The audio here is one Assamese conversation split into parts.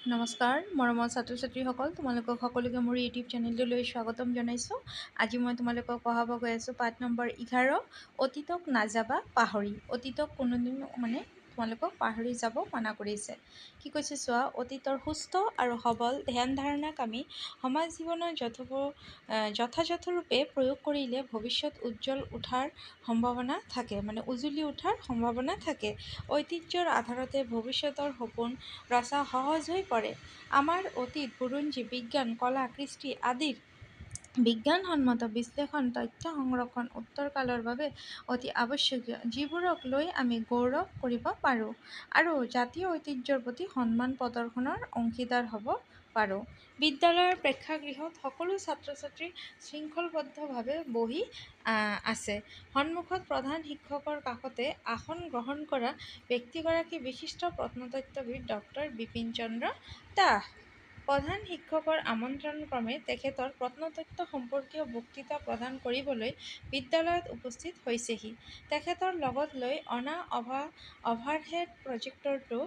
নমস্কাৰ মৰমৰ ছাত্ৰ ছাত্ৰীসকল তোমালোকক সকলোকে মোৰ ইউটিউব চেনেলটোলৈ স্বাগতম জনাইছোঁ। আজি মই তোমালোকক পঢ়াব গৈ আছোঁ পাঠ নম্বৰ এঘাৰ অতীতক নাযাবা পাহৰি। অতীতক কোনোদিন মানে তোমালোকক পাহৰি যাব মানা কৰিছে। কি কৈছে চোৱা, অতীতৰ সুস্থ আৰু সবল ধ্যান ধাৰণাক আমি সমাজ জীৱনৰ যথোপ যথাযথৰূপে প্ৰয়োগ কৰিলে ভৱিষ্যত উজ্জ্বল উঠাৰ সম্ভাৱনা থাকে মানে উজুলি উঠাৰ সম্ভাৱনা থাকে। ঐতিহ্যৰ আধাৰতে ভৱিষ্যতৰ সপোন ৰচা সহজ হৈ পৰে। আমাৰ অতীত বুৰঞ্জী বিজ্ঞান, কলা, কৃষ্টি আদিৰ বিজ্ঞানসন্মত বিশ্লেষণ তথ্য সংৰক্ষণ উত্তৰকালৰ বাবে অতি আৱশ্যকীয় যিবোৰক লৈ আমি গৌৰৱ কৰিব পাৰোঁ আৰু জাতীয় ঐতিহ্যৰ প্ৰতি সন্মান প্ৰদৰ্শনৰ অংশীদাৰ হ'ব পাৰোঁ। বিদ্যালয়ৰ প্ৰেক্ষাগৃহত সকলো ছাত্ৰ ছাত্ৰী শৃংখলবদ্ধভাৱে বহি আছে। সন্মুখত প্ৰধান শিক্ষকৰ কাষতে আসন গ্ৰহণ কৰা ব্যক্তিগৰাকী বিশিষ্ট প্ৰত্নতত্ত্ববিদ ডক্টৰ বিপিন চন্দ্ৰ দাস। প্ৰধান শিক্ষকৰ আমন্ত্ৰণক্ৰমে তেখেতৰ প্ৰত্নতত্ত্ব সম্পৰ্কীয় বক্তৃতা প্ৰদান কৰিবলৈ বিদ্যালয়ত উপস্থিত হৈছেহি। তেখেতৰ লগত লৈ অনা অভা অভাৰহেড প্ৰজেক্টৰটো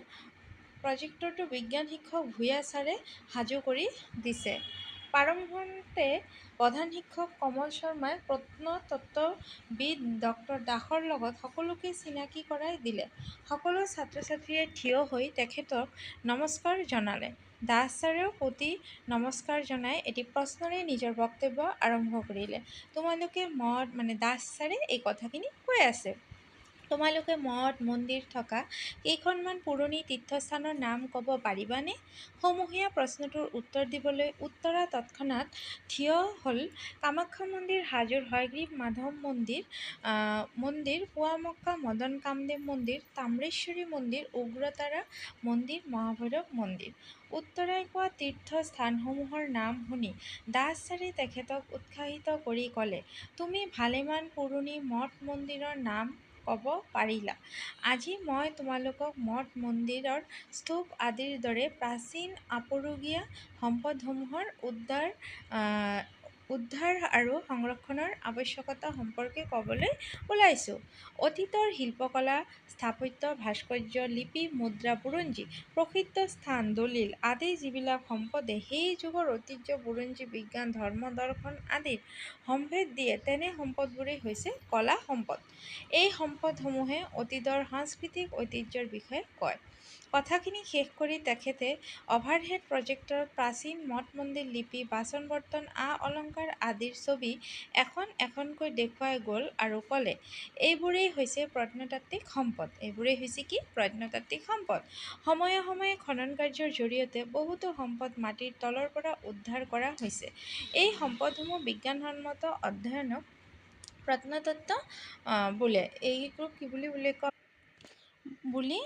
প্ৰজেক্টৰটো বিজ্ঞান শিক্ষক ভূঞা ছাৰে সাজু কৰি দিছে। প্ৰাৰম্ভতে প্ৰধান শিক্ষক কমল শৰ্মাই প্ৰত্নতত্ত্ববিদ ডক্টৰ দাসৰ লগত সকলোকে চিনাকি কৰাই দিলে। সকলো ছাত্ৰ ছাত্ৰীয়ে থিয় হৈ তেখেতক নমস্কাৰ জনালে। দাস ছাৰেও প্ৰতি নমস্কাৰ জনাই এটি প্ৰশ্নৰে নিজৰ বক্তব্য আৰম্ভ কৰিলে তোমালোকে মত মানে দাস ছাৰে এই কথাখিনি কৈ আছে তোমালোকে মঠ, মন্দিৰ থকা কেইখনমান পুৰণি তীৰ্থস্থানৰ নাম ক'ব পাৰিবানে? সমূহীয়া প্ৰশ্নটোৰ উত্তৰ দিবলৈ উত্তৰা তৎক্ষণাত থিয় হ'ল কামাখ্যা মন্দিৰ, হাজোৰ হয়গ্ৰীৱ মাধৱ মন্দিৰ মন্দিৰ, পোৱামক্কা মদন কামদেৱ মন্দিৰ, তাম্ৰেশ্বৰী মন্দিৰ, উগ্ৰতাৰা মন্দিৰ, মহাভৈৰৱ মন্দিৰ। উত্তৰাই কোৱা তীৰ্থস্থানসমূহৰ নাম শুনি দাস ছাৰে তেখেতক উৎসাহিত কৰি ক'লে, তুমি ভালেমান পুৰণি মঠ মন্দিৰৰ নাম ক'ব পাৰিলা। আজি মই তোমালোকক মঠ মন্দিৰৰ স্তূপ আদিৰ দৰে প্ৰাচীন আপুৰুগীয়া সম্পদসমূহৰ উদ্ধাৰ উদ্ধাৰ আৰু সংৰক্ষণৰ আৱশ্যকতা সম্পৰ্কে ক'বলৈ ওলাইছোঁ। অতীতৰ শিল্পকলা, স্থাপত্য, ভাস্কৰ্য, লিপি, মুদ্ৰা, বুৰঞ্জী, প্ৰসিদ্ধ স্থান, দলিল আদি যিবিলাক সম্পদে সেই যুগৰ ঐতিহ্য, বুৰঞ্জী, বিজ্ঞান, ধৰ্ম, দৰ্শন আদিৰ সম্ভেদ দিয়ে, তেনে সম্পদবোৰেই হৈছে কলা সম্পদ। এই সম্পদসমূহে অতীতৰ সাংস্কৃতিক ঐতিহ্যৰ বিষয়ে কয়। কথাখিনি শেষ কৰি তেখেতে অভাৰহেড প্ৰজেক্টৰত প্ৰাচীন মঠ মন্দিৰ লিপি বাচন বৰ্তন আ অলংকাৰ আদিৰ ছবি এখন এখনকৈ দেখুৱাই গ'ল আৰু ক'লে এইবোৰেই হৈছে প্ৰত্নতাত্ত্বিক সম্পদ। এইবোৰেই হৈছে কি? প্ৰত্নতাত্ত্বিক সম্পদ। সময়ে সময়ে খনন কাৰ্যৰ জৰিয়তে বহুতো সম্পদ মাটিৰ তলৰ পৰা উদ্ধাৰ কৰা হৈছে। এই সম্পদসমূহ বিজ্ঞানসন্মত অধ্যয়নক প্ৰত্নতত্ত্ব বোলে। এইটোক কি বুলি বুলি কয়? বুলি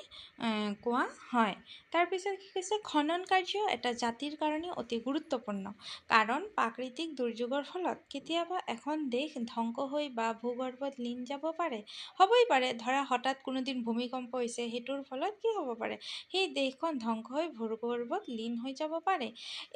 কোৱা হয়। তাৰপিছত কি কৈছে? খনন কাৰ্য এটা জাতিৰ কাৰণে অতি গুৰুত্বপূৰ্ণ। কাৰণ প্ৰাকৃতিক দুৰ্যোগৰ ফলত কেতিয়াবা এখন দেশ ধ্বংস হৈ বা ভূগৰ্ভত লীন যাব পাৰে। হ'বই পাৰে। ধৰা হঠাৎ কোনোদিন ভূমিকম্প হৈছে সেইটোৰ ফলত কি হ'ব পাৰে? সেই দেশখন ধ্বংস হৈ ভূগৰ্ভত লীন হৈ যাব পাৰে।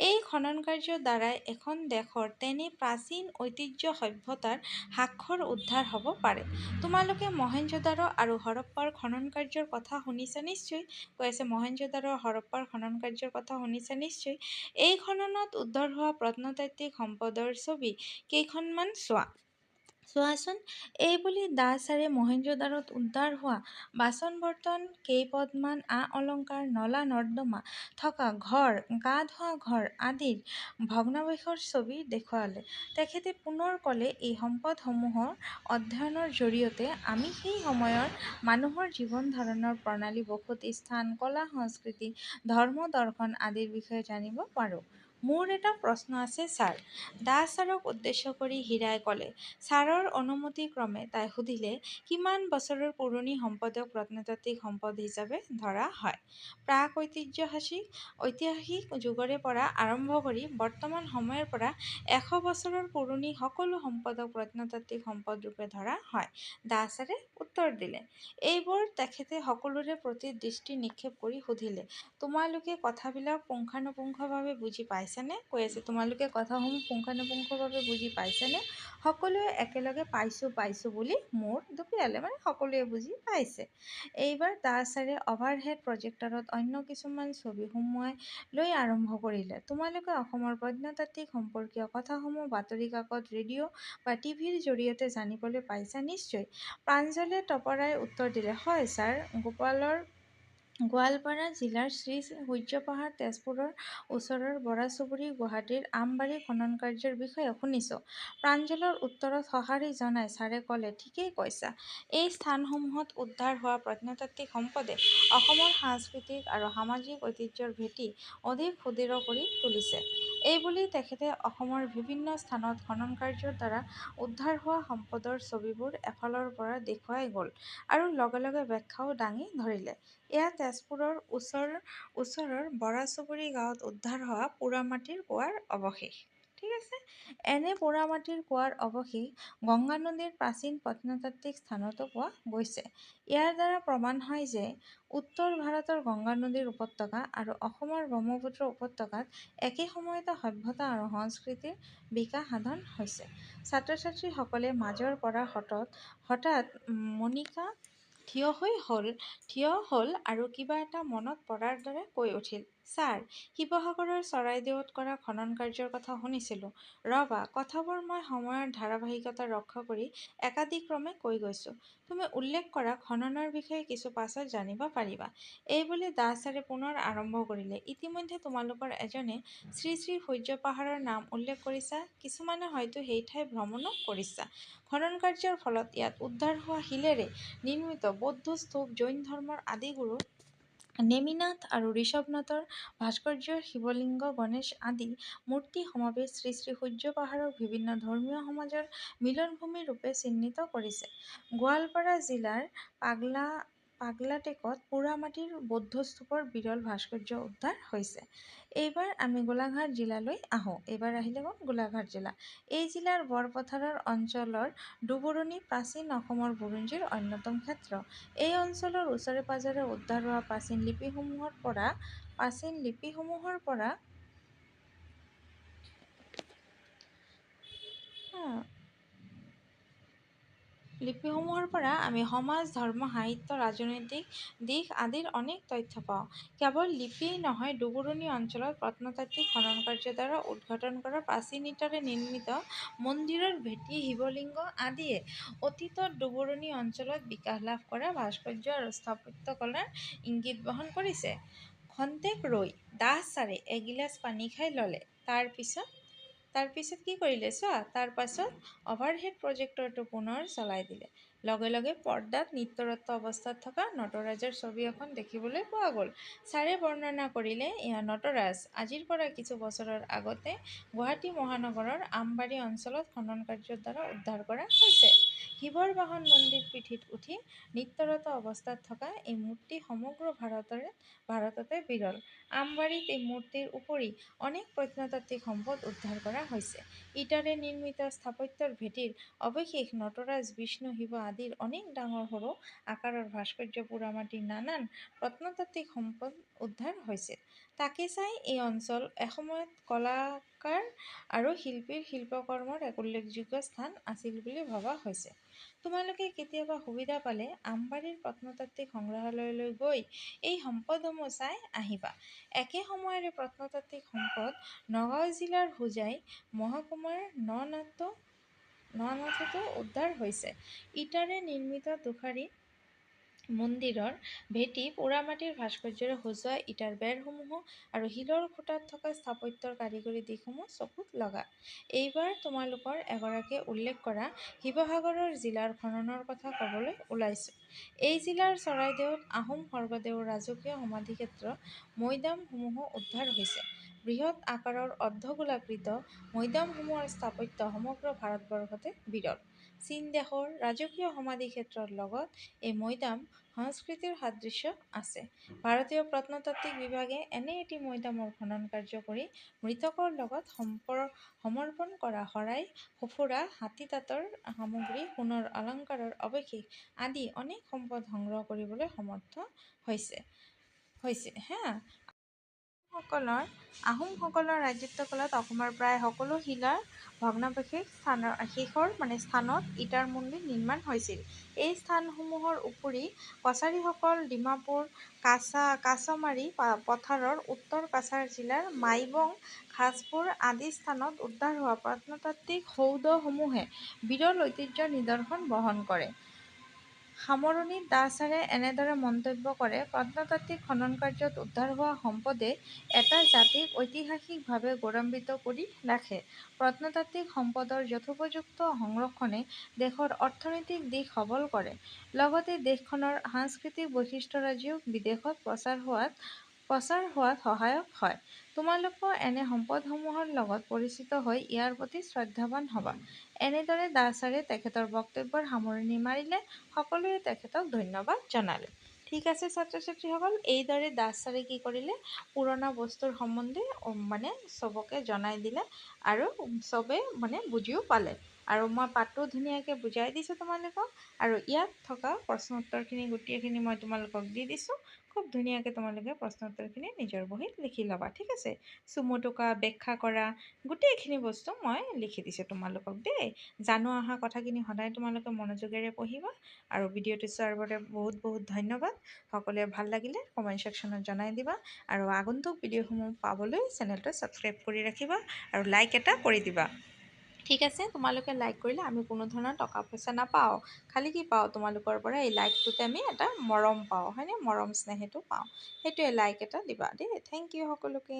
এই খনন কাৰ্যৰ দ্বাৰাই এখন দেশৰ তেনে প্ৰাচীন ঐতিহ্য সভ্যতাৰ স্বাক্ষৰ উদ্ধাৰ হ'ব পাৰে। তোমালোকে মহেঞ্জোদাৰো আৰু হৰপ্পাৰ খনন কাৰ্যৰ কথা শুনিছা নিশ্চয়? কৈ আছে মহেঞ্জোদাৰো হৰপ্পাৰ খনন কাৰ্যৰ কথা শুনিছা নিশ্চয়? এই খননত উদ্ধাৰ হোৱা প্ৰত্নতাত্ত্বিক সম্পদৰ ছবি কেইখনমান চোৱা। চোৱাচোন এই বুলি দাস ছাৰে মহেঞ্জোদাৰোত উদ্ধাৰ হোৱা বাচন বৰ্তন কেইপদমান আ অলংকাৰ নলা নৰ্দমা থকা ঘৰ গা ধোৱা ঘৰ আদিৰ ভগ্নাৱশেষৰ ছবি দেখুৱালে। তেখেতে পুনৰ ক'লে এই সম্পদসমূহৰ অধ্যয়নৰ জৰিয়তে আমি সেই সময়ৰ মানুহৰ জীৱন ধাৰণৰ প্ৰণালী বসতি স্থান কলা সংস্কৃতি ধৰ্ম দৰ্শন আদিৰ বিষয়ে জানিব পাৰোঁ। মোৰ এটা প্ৰশ্ন আছে, ছাৰ। দাস ছাৰক উদ্দেশ্য কৰি হীৰাই ক'লে, ছাৰৰ অনুমতিক্ৰমে তাই সুধিলে, কিমান বছৰৰ পুৰণি সম্পদক প্ৰত্নতাত্ত্বিক সম্পদ হিচাপে ধৰা হয়? প্ৰাগৈতিহাসিক ঐতিহাসিক যুগৰে পৰা আৰম্ভ কৰি বৰ্তমান সময়ৰ পৰা এশ বছৰৰ পুৰণি সকলো সম্পদক প্ৰত্নতাত্ত্বিক সম্পদৰূপে ধৰা হয়। দাস ছাৰে উত্তৰ দিলে, এইবোৰ তেখেতে সকলোৰে প্ৰতি দৃষ্টি নিক্ষেপ কৰি সুধিলে। তোমালোকে কথাবিলাক পুংখানুপুংখভাৱে বুজি পাইছা? পাইছানে? কৈ আছে তোমালোকে কথাসমূহ পুংখানুপুংখভাৱে বুজি পাইছানে? সকলোৱে একেলগে পাইছোঁ পাইছোঁ বুলি মূৰ দুপিয়ালে মানে সকলোৱে বুজি পাইছে। এইবাৰ দাসাৰে অভাৰহেড প্ৰজেক্টৰত অন্য কিছুমান ছবি সুমুৱাই লৈ আৰম্ভ কৰিলে। তোমালোকে অসমৰ প্ৰত্নতাত্ত্বিক সম্পৰ্কীয় কথাসমূহ বাতৰি কাকত ৰেডিঅ' বা টিভিৰ জৰিয়তে জানিবলৈ পাইছা নিশ্চয়? প্ৰাঞ্জলে তপৰাই উত্তৰ দিলে হয় ছাৰ গোপালৰ গোৱালপাৰা জিলাৰ শ্ৰী সূৰ্যপাহাৰ তেজপুৰৰ ওচৰৰ বৰাচুবুৰী গুৱাহাটীৰ আমবাৰী খনন কাৰ্যৰ বিষয়ে শুনিছোঁ। প্ৰাঞ্জলৰ উত্তৰত সঁহাৰি জনাই ছাৰে ক'লে ঠিকেই কৈছা। এই স্থানসমূহত উদ্ধাৰ হোৱা প্ৰত্নতাত্ত্বিক সম্পদে অসমৰ সাংস্কৃতিক আৰু সামাজিক ঐতিহ্যৰ ভেটি অধিক সুদৃঢ় কৰি তুলিছে। এইবুলি তেখেতে অসমৰ বিভিন্ন স্থানত খনন কাৰ্যৰ দ্বাৰা উদ্ধাৰ হোৱা সম্পদৰ ছবিবোৰ এফালৰ পৰা দেখুৱাই গ'ল আৰু লগে লগে ব্যাখ্যাও দাঙি ধৰিলে। এয়া তেজপুৰৰ ওচৰ ওচৰৰ বৰাচুবুৰী গাঁৱত উদ্ধাৰ হোৱা পোৰামাটিৰ কুঁৱাৰ অৱশেষ। ঠিক আছে? এনে পোৰামাটিৰ কুঁৱাৰ অৱশেষ গংগা নদীৰ প্ৰাচীন প্ৰত্নতাত্ত্বিক স্থানতো পোৱা গৈছে। ইয়াৰ দ্বাৰা প্ৰমাণ হয় যে উত্তৰ ভাৰতৰ গংগা নদীৰ উপত্যকা আৰু অসমৰ ব্ৰহ্মপুত্ৰ উপত্যকাত একে সময়তে সভ্যতা আৰু সংস্কৃতিৰ বিকাশ সাধন হৈছে। ছাত্ৰছাত্ৰীসকলে মাজৰ পৰা হঠাৎ হঠাৎ মনিকা থিয় হৈ হ'ল থিয় হ'ল আৰু কিবা এটা মনত পৰাৰ দৰে কৈ উঠিল। ছাৰ শিৱসাগৰৰ চৰাইদেউত কৰা খনন কাৰ্যৰ কথা শুনিছিলোঁ। ৰবা কথাবোৰ মই সময়ৰ ধাৰাবাহিকতা ৰক্ষা কৰি একাদিক্ৰমে কৈ গৈছোঁ। তুমি উল্লেখ কৰা খননৰ বিষয়ে কিছু পাছত জানিব পাৰিবা। এইবুলি দাসচাৰে পুনৰ আৰম্ভ কৰিলে। ইতিমধ্যে তোমালোকৰ এজনে শ্ৰী শ্ৰী সূৰ্যপাহাৰৰ নাম উল্লেখ কৰিছা। কিছুমানে হয়তো সেই ঠাই ভ্ৰমণো কৰিছা। খনন কাৰ্যৰ ফলত ইয়াত উদ্ধাৰ হোৱা শিলেৰে নিৰ্মিত বৌদ্ধ স্তূপ জৈন ধৰ্মৰ আদিগুৰু নেমিনাথ আৰু ঋষভনাথৰ ভাস্কৰ্য শিৱলিংগ গণেশ আদি মূৰ্তি সমাৱেশ শ্ৰী শ্ৰী সূৰ্যপাহাৰক বিভিন্ন ধৰ্মীয় সমাজৰ মিলনভূমি ৰূপে চিহ্নিত কৰিছে। গোৱালপাৰা জিলাৰ পাগলা পাগলাটেকত পোৰামাটিৰ বৌদ্ধস্তূপৰ বিৰল ভাস্কৰ্য উদ্ধাৰ হৈছে। এইবাৰ আমি গোলাঘাট জিলালৈ আহোঁ। এইবাৰ আহিলে গ'ল গোলাঘাট জিলা। এই জিলাৰ বৰপথাৰৰ অঞ্চলৰ ডুবুৰণি প্ৰাচীন অসমৰ বুৰঞ্জীৰ অন্যতম ক্ষেত্ৰ। এই অঞ্চলৰ ওচৰে পাঁজৰে উদ্ধাৰ হোৱা প্ৰাচীন লিপিসমূহৰ পৰা প্ৰাচীন লিপিসমূহৰ পৰা লিপিসমূহৰ পৰা আমি সমাজ, ধৰ্ম, সাহিত্য, ৰাজনৈতিক দিশ আদিৰ অনেক তথ্য পাওঁ। কেৱল লিপিয়েই নহয় ডুবুৰণি অঞ্চলত প্ৰত্নতাত্ত্বিক খনন কাৰ্যৰ দ্বাৰা উদ্ঘাটন কৰা প্ৰাচীন ইটাৰে নিৰ্মিত মন্দিৰৰ ভেটি, শিৱলিংগ আদিয়ে অতীতত ডুবুৰণি অঞ্চলত বিকাশ লাভ কৰা ভাস্কৰ্য আৰু স্থাপত্যকলাৰ ইংগিত বহন কৰিছে। খন্তেক ৰৈ দাসচাৰে এগিলাচ পানী খাই ল'লে। তাৰ পিছত তাৰ পিছত কি কৰিলে চোৱা তাৰ পাছত অভাৰহেড প্ৰজেক্টৰটো পুনৰ চলাই দিলে। লগে লগে পৰ্দাত নৃত্যৰত অৱস্থাত থকা নটৰাজৰ ছবি এখন দেখিবলৈ পোৱা গ'ল। ছাৰে বৰ্ণনা কৰিলে, এয়া নটৰাজ। আজিৰ পৰা কিছু বছৰৰ আগতে গুৱাহাটী মহানগৰৰ আমবাৰী অঞ্চলত খনন কাৰ্যৰ দ্বাৰা উদ্ধাৰ কৰা হৈছে। শিৱৰ বাহন নন্দীৰ পিঠিত উঠি নৃত্যৰত অৱস্থাত থকা এই মূৰ্তি সমগ্ৰ ভাৰতৰে, ভাৰততে বিৰল। আমবাৰীত এই মূৰ্তিৰ উপৰি অনেক প্ৰত্নতাত্ত্বিক সম্পদ উদ্ধাৰ কৰা হৈছে। ইটাৰে নিৰ্মিত স্থাপত্যৰ ভেটিৰ অৱশেষ নটৰাজ, বিষ্ণু, শিৱ আদিৰ অনেক ডাঙৰ সৰু আকাৰৰ ভাস্কৰ্য পোৰামাটিৰ নানান প্ৰত্নতাত্ত্বিক সম্পদ উদ্ধাৰ হৈছিল। তাকে চাই এই অঞ্চল এসময়ত কলাকাৰ আৰু শিল্পীৰ শিল্পকৰ্মৰ এক উল্লেখযোগ্য স্থান আছিল বুলি ভবা হৈছে। তোমালোকে কেতিয়াবা সুবিধা পালে আমবাৰীৰ প্ৰত্নতাত্ত্বিক সংগ্ৰহালয়লৈ গৈ এই সম্পদসমূহ চাই আহিবা। একে সময়ৰে প্ৰত্নতাত্ত্বিক সম্পদ নগাঁও জিলাৰ হোজাই মহকুমাৰ ননাট ননাটতো উদ্ধাৰ হৈছে ইটাৰে নিৰ্মিত দুষাৰী মন্দিৰৰ ভেটি পোৰামাটিৰ ভাস্কৰ্যৰে সজোৱা ইটাৰ বেৰসমূহ আৰু শিলৰ খুঁটাত থকা স্থাপত্যৰ কাৰিকৰী দিশসমূহ চকুত লগা। এইবাৰ তোমালোকৰ এগৰাকীয়ে উল্লেখ কৰা শিৱসাগৰৰ জিলাৰ খননৰ কথা ক'বলৈ ওলাইছোঁ। এই জিলাৰ চৰাইদেউত আহোম স্বৰ্গদেউৰ ৰাজকীয় সমাধিক্ষেত্ৰ মৈদামসমূহো উদ্ধাৰ হৈছে। বৃহৎ আকাৰৰ অৰ্ধগোলাকৃত মৈদামসমূহৰ স্থাপত্য সমগ্ৰ ভাৰতবৰ্ষতে বিৰল। চীন দেশৰ ৰাজকীয় সমাধিক্ষেত্ৰৰ লগত এই মৈদাম সংস্কৃতিৰ সাদৃশ্য আছে। ভাৰতীয় প্ৰত্নতাত্ত্বিক বিভাগে এনে এটি মৈদামৰ খনন কাৰ্য কৰি মৃতকৰ লগত সমৰ্পণ কৰা শৰাই সঁফুৰা হাতীদাঁতৰ সামগ্ৰী সোণৰ অলংকাৰৰ অৱশেষ আদি অনেক সম্পদ সংগ্ৰহ কৰিবলৈ সমৰ্থ হৈছে। আহোমসকলৰ ৰাজত্ব কালত অসমৰ প্ৰায় সকলো শিলাৰ ভগ্নাৱশেষ স্থানৰ শেষৰ মানে স্থানত ইটাৰ মন্দিৰ নিৰ্মাণ হৈছিল। এই স্থানসমূহৰ উপৰি কছাৰীসকল ডিমাপুৰ কাছা কাছমাৰী পথাৰৰ উত্তৰ কাছাৰ জিলাৰ মাইবং খাছপুৰ আদি স্থানত উদ্ধাৰ হোৱা প্ৰত্নতাত্ত্বিক সৌধসমূহে বিৰল ঐতিহ্যৰ নিদৰ্শন বহন কৰে। সামৰণিত ডাঃ ছাৰে এনেদৰে মন্তব্য কৰে প্ৰত্নতাত্ত্বিক খননকাৰ্যত উদ্ধাৰ হোৱা সম্পদে এটা জাতিক ঐতিহাসিকভাৱে গৌৰৱান্বিত কৰি ৰাখে। প্ৰত্নতাত্ত্বিক সম্পদৰ যথোপযুক্ত সংৰক্ষণে দেশৰ অৰ্থনৈতিক দিশ সবল কৰে। লগতে দেশখনৰ সাংস্কৃতিক বৈশিষ্ট্যৰাজিও বিদেশত প্ৰচাৰ হোৱাত প্ৰচাৰ হোৱাত সহায়ক হয়। তোমালোকেও এনে সম্পদসমূহৰ লগত পৰিচিত হৈ ইয়াৰ প্ৰতি শ্ৰদ্ধাৱান হবা। এনেদৰে ছাৰে তেখেতৰ বক্তব্যৰ সামৰণি মাৰিলে সকলোৱে তেখেতক ধন্যবাদ জনালে। ঠিক আছে ছাত্ৰ ছাত্ৰীসকল এইদৰে ডাঃ ছাৰে কি কৰিলে পুৰণা বস্তুৰ সম্বন্ধে মানে চবকে জনাই দিলে আৰু চবে মানে বুজিও পালে। আৰু মই পাঠটো ধুনীয়াকৈ বুজাই দিছোঁ তোমালোকক। আৰু ইয়াত থকা প্ৰশ্ন উত্তৰখিনি গোটেইখিনি মই তোমালোকক দি দিছোঁ। খুব ধুনীয়াকৈ তোমালোকে প্ৰশ্ন উত্তৰখিনি নিজৰ বহীত লিখি ল'বা ঠিক আছে? চুমু টোকা ব্যাখ্যা কৰা গোটেইখিনি বস্তু মই লিখি দিছোঁ তোমালোকক দেই। জানো অহা কথাখিনি সদায় তোমালোকে মনোযোগেৰে পঢ়িবা আৰু ভিডিঅ'টো চোৱাৰ বাবে বহুত বহুত ধন্যবাদ। সকলোৱে ভাল লাগিলে কমেণ্ট ছেকশ্যনত জনাই দিবা আৰু আগন্তুক ভিডিঅ'সমূহ পাবলৈ চেনেলটো ছাবস্ক্ৰাইব কৰি ৰাখিবা আৰু লাইক এটা কৰি দিবা। ঠিক আছে? তোমালোকে লাইক কৰিলে আমি কোনো ধৰণৰ টকা পইচা নাপাওঁ। খালি কি পাওঁ? তোমালোকৰ পৰা এই লাইকটোতে আমি এটা মৰম পাওঁ। হয়নে? মৰম স্নেহেটো পাওঁ। সেইটোৱে লাইক এটা দিবা দেই। থেংক ইউ সকলোকে।